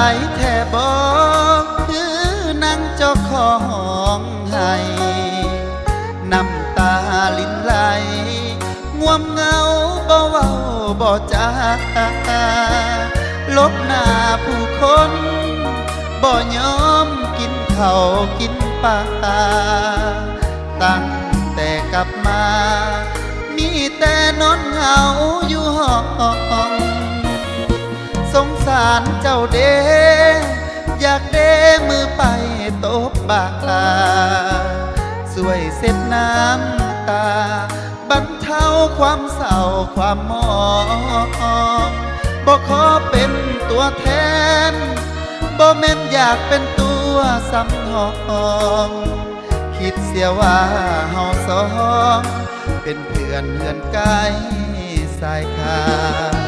ายแท่บอกคือนางเจ้าของให้น้ำตาลินไหลง่วมเหงาบ่เว้าบ่จาลบหน้าผู้คนบ่ยอมกินเขากินปลาตั้งแต่กลับมา มีแต่นอนเหงาารเจ้าเดอยากเดมือไปตบบาสวยเสร็จน้ำตา บรรเทาความเศร้าความมองบ่ขอเป็นตัวแทนบ่แม่นอยากเป็นตัวสำรองคิดเสียว่าเฮาสอง เป็นเพื่อนเหือนกายสายคา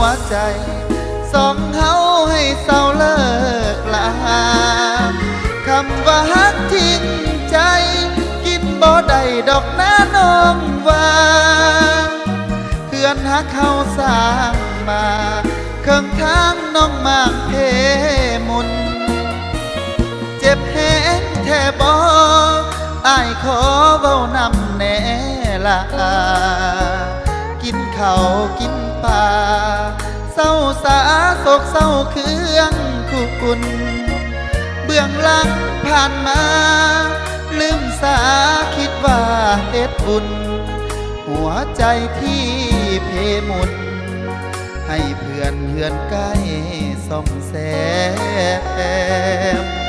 วใจ สองเฮาให้เศร้าเลิกลาคำว่าฮักทิ้งใจ กินบ่ได้ดอกน้าน้องว่าเพื่อนฮักเขาสร้างมาเครื่องทางน้องมางเพมุน เจ็บแหงแทบออายขอเว้านำแน่ละกินเขากิน ปลาเศร้าสาโศกเศร้าเครื่องคุณ เบื้องหลังผ่านมา ลืมสาคิดว่าเฮ็ดบุญ หัวใจที่เพมุน ให้เพื่อนเฮือนใกล้ส่อมแซม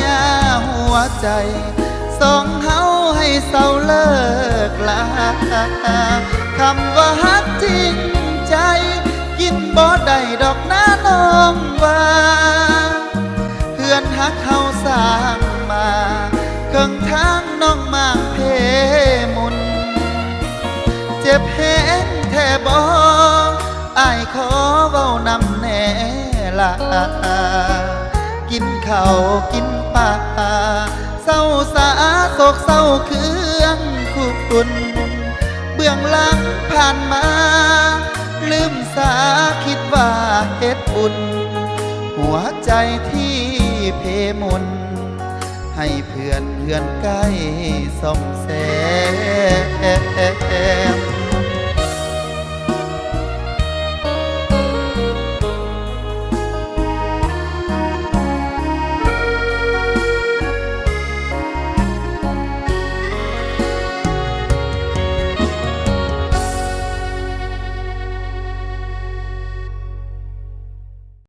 ญาหัวใจ สองเฮาให้เศร้าเลิกลาคำว่าฮักจริงใจ กินบ่ได้ดอกน้าน้องว่าเพื่อนฮักเขาสร้างมาเครื่องทางน้องมางเพมุน เจ็บแหงแท่บออายขอเว้านำแน่ละ กินข้ากินปลาเศร้าสาโศกเศร้าเครื่องคุณ เบื้องหลังผ่านมา ลืมสาคิดว่าเฮ็ดบุญ หัวใจที่เพมุนให้เพื่อนเพื่อนใกล้ส่อมแซม